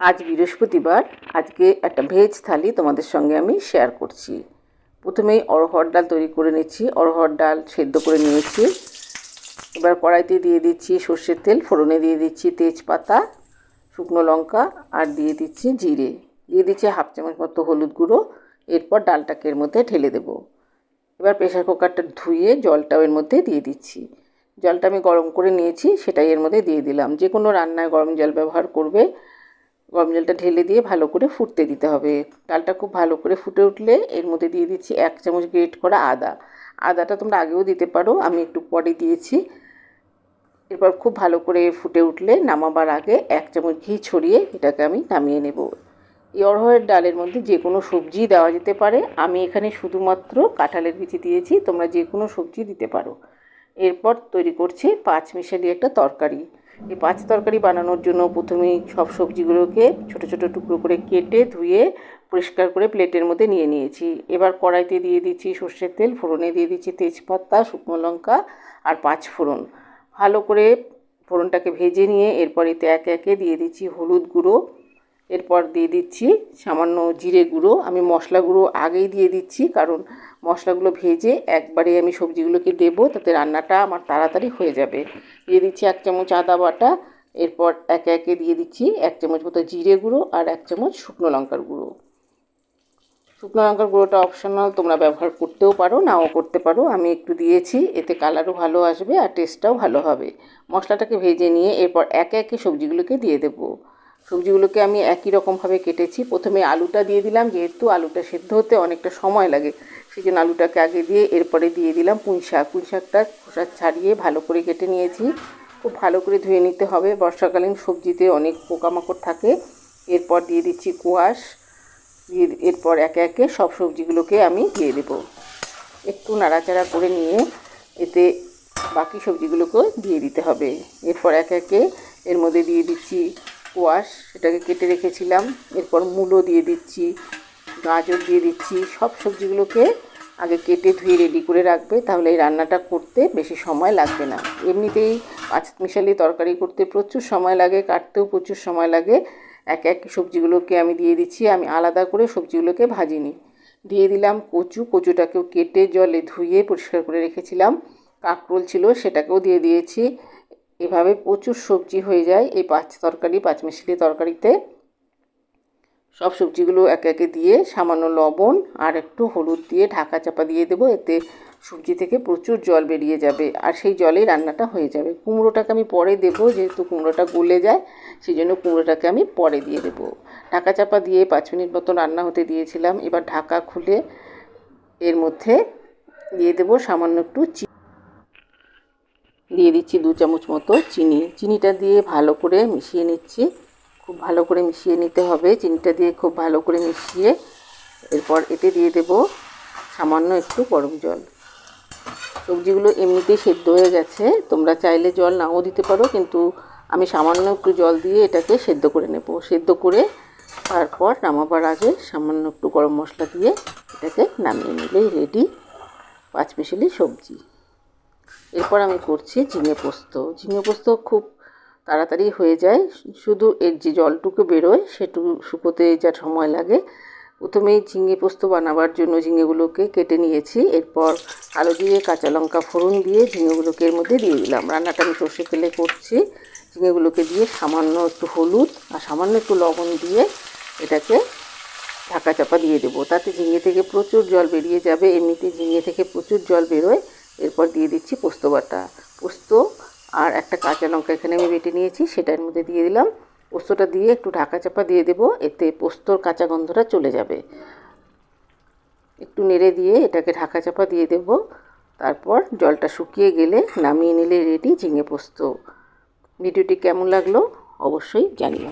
আজ বৃহস্পতিবার। আজকে একটা ভেজ থালি তোমাদের সঙ্গে আমি শেয়ার করছি। প্রথমেই অরহর ডাল তৈরি করে নিচ্ছি। অরহর ডাল সেদ্ধ করে নিয়েছি। এবার কড়াইতে দিয়ে দিচ্ছি সর্ষের তেল, ফোড়নে দিয়ে দিচ্ছি তেজপাতা, শুকনো লঙ্কা আর দিয়ে দিচ্ছি জিরে। দিয়ে দিচ্ছি হাফ চামচ মতো হলুদ গুঁড়ো। এরপর ডালটাকে এর মধ্যে ঢেলে দেবো। এবার প্রেশার কুকারটা ধুয়ে জলটাও এর মধ্যে দিয়ে দিচ্ছি। জলটা আমি গরম করে নিয়েছি, সেটাই এর মধ্যে দিয়ে দিলাম। যে কোনো রান্নায় গরম জল ব্যবহার করবে। গরম জলটা ঢেলে দিয়ে ভালো করে ফুটতে দিতে হবে। ডালটা খুব ভালো করে ফুটে উঠলে এর মধ্যে দিয়ে দিচ্ছি এক চামচ গ্রেট করা আদা। আদাটা তোমরা আগেও দিতে পারো, আমি একটু পরে দিয়েছি। এরপর খুব ভালো করে ফুটে উঠলে নামাবার আগে এক চামচ ঘি ছড়িয়ে এটাকে আমি নামিয়ে নেব। এই অরহরের ডালের মধ্যে যে কোনো সবজি দেওয়া যেতে পারে। আমি এখানে শুধুমাত্র কাঁঠালের বিচি দিয়েছি, তোমরা যে কোনো সবজি দিতে পারো। এরপর তৈরি করছি পাঁচ মিশালি একটা তরকারি। এই পাঁচ তরকারি বানানোর জন্য প্রথমেই সব সবজিগুলোকে ছোট ছোট টুকরো করে কেটে, ধুয়ে, পরিষ্কার করে প্লেটের মধ্যে নিয়ে নিয়েছি। এবার কড়াইতে দিয়ে দিচ্ছি সর্ষের তেল, ফোড়নে দিয়ে দিচ্ছি তেজপাতা, শুকনো লঙ্কা আর পাঁচ ফোড়ন। ভালো করে ফোড়নটাকে ভেজে নিয়ে এরপর এতে একে একে দিয়ে দিচ্ছি হলুদ গুঁড়ো এরপর দিয়ে দিচ্ছি সামান্য জিরে গুঁড়ো। আমি মশলা গুঁড়ো আগেই দিয়ে দিচ্ছি, কারণ মশলাগুলো ভেজে একবারে আমি সবজিগুলোকে দেবো, তাতে রান্নাটা আমার তাড়াতাড়ি হয়ে যাবে। দিয়ে দিচ্ছি এক চামচ আদা বাটা, এরপর একে একে দিয়ে দিচ্ছি এক চামচ মতো জিরে গুঁড়ো আর এক চামচ শুকনো লঙ্কার গুঁড়ো। শুকনো লঙ্কার গুঁড়োটা অপশনাল তোমরা ব্যবহার করতেও পারো, নাও করতে পারো। আমি একটু দিয়েছি, এতে কালারও ভালো আসবে আর টেস্টটাও ভালো হবে। মশলাটাকে ভেজে নিয়ে এরপর একে একে সবজিগুলোকে দিয়ে দেবো। সবজিগুলোকে আমি একই রকমভাবে কেটেছি। প্রথমে আলুটা দিয়ে দিলাম, যেহেতু আলুটা সেদ্ধ হতে অনেকটা সময় লাগে সেই জন্য আলুটাকে আগে দিয়ে এরপরে দিয়ে দিলাম পুঁই শাক। পুঁই শাকটা খোসা ছাড়িয়ে ভালো করে কেটে নিয়েছি। খুব ভালো করে ধুয়ে নিতে হবে। বর্ষাকালীন সবজিতে অনেক পোকামাকড় থাকে। এরপর দিয়ে দিচ্ছি কুয়াশ। দিয়ে এরপর একে একে সব সবজিগুলোকে আমি দিয়ে দেব। একটু নাড়াচাড়া করে নিয়ে এতে বাকি সবজিগুলোকেও দিয়ে দিতে হবে। এরপর একে একে এর মধ্যে দিয়ে দিচ্ছি কোয়াশ সেটাকে কেটে রেখেছিলাম। এরপর মূলো দিয়ে দিচ্ছি, গাজর দিয়ে দিচ্ছি, সব সবজিগুলোকে আগে কেটে ধুয়ে রেডি করে রাখবে, তাহলে এই রান্নাটা করতে বেশি সময় লাগবে না। এমনিতেই পাঁচ মিশালি তরকারি করতে প্রচুর সময় লাগে, কাটতেও প্রচুর সময় লাগে। এক এক সবজিগুলোকে আমি দিয়ে দিচ্ছি, আমি আলাদা করে সবজিগুলোকে ভাজিনি। দিয়ে দিলাম কচু, কচুটাকেও কেটে জলে ধুয়ে পরিষ্কার করে রেখেছিলাম। কাঁকরোল ছিল, সেটাকেও দিয়ে দিয়েছি। এভাবে প্রচুর সবজি হয়ে যায় এই পাঁচ তরকারি, পাঁচ মিশালি তরকারিতে। সব সবজিগুলো একে একে দিয়ে সামান্য লবণ আর একটু হলুদ দিয়ে ঢাকা চাপা দিয়ে দেবো, এতে সবজি থেকে প্রচুর জল বেরিয়ে যাবে আর সেই জলেই রান্নাটা হয়ে যাবে। কুমড়োটাকে আমি পরে দেবো, যেহেতু কুমড়োটা গলে যায় সেই জন্য কুমড়োটাকে আমি পরে দিয়ে দেবো। ঢাকা চাপা দিয়ে পাঁচ মিনিট মতো রান্না হতে দিয়েছিলাম। এবার ঢাকা খুলে এর মধ্যে দিয়ে দেবো সামান্য একটু দিয়ে দিচ্ছি দু চামচ মতো চিনি। চিনিটা দিয়ে ভালো করে মিশিয়ে নিচ্ছি। খুব ভালো করে মিশিয়ে নিতে হবে। চিনিটা দিয়ে খুব ভালো করে মিশিয়ে এরপর এতে দিয়ে দেব সামান্য একটু গরম জল। সবজিগুলো এমনিতেই সেদ্ধ হয়ে গেছে। তোমরা চাইলে জল নাও দিতে পারো, কিন্তু আমি সামান্য একটু জল দিয়ে এটাকে সেদ্ধ করে নেব। সেদ্ধ করে তারপর নামাবার আগে সামান্য একটু গরম মশলা দিয়ে এটাকে নামিয়ে নিলেই রেডি পাঁচ মিশালি সবজি। এরপর আমি করছি ঝিঙে পোস্ত। ঝিঙে পোস্ত খুব তাড়াতাড়ি হয়ে যায়। শুধু এর যে জলটুকু বেরোয় সেটুকু শুকোতে যা সময় লাগে। প্রথমেই ঝিঙে পোস্ত বানাবার জন্য ঝিঙেগুলোকে কেটে নিয়েছি। এরপর আলো দিয়ে কাঁচা লঙ্কা ফোড়ন দিয়ে ঝিঙেগুলোকে এর মধ্যে দিয়ে দিলাম। রান্নাটা আমি সর্ষে তেলে করছি। ঝিঙেগুলোকে দিয়ে সামান্য একটু হলুদ আর সামান্য একটু লবণ দিয়ে এটাকে ঢাকা চাপা দিয়ে দেবো। তাতে ঝিঙে থেকে প্রচুর জল বেরিয়ে যাবে। এমনিতে ঝিঙে থেকে প্রচুর জল বেরোয়। এরপর দিয়ে দিচ্ছি পোস্ত বাটা। পোস্ত আর একটা কাঁচা লঙ্কা এখানে আমি বেটে নিয়েছি, সেটার মধ্যে দিয়ে দিলাম। পোস্তটা দিয়ে একটু ঢাকা চাপা দিয়ে দেবো, এতে পোস্তর কাঁচা গন্ধটা চলে যাবে। একটু নেড়ে দিয়ে এটাকে ঢাকা চাপা দিয়ে দেব। তারপর জলটা শুকিয়ে গেলে নামিয়ে নিলে রেডি ঝিঙে পোস্ত। ভিডিওটি কেমন লাগল অবশ্যই জানিও।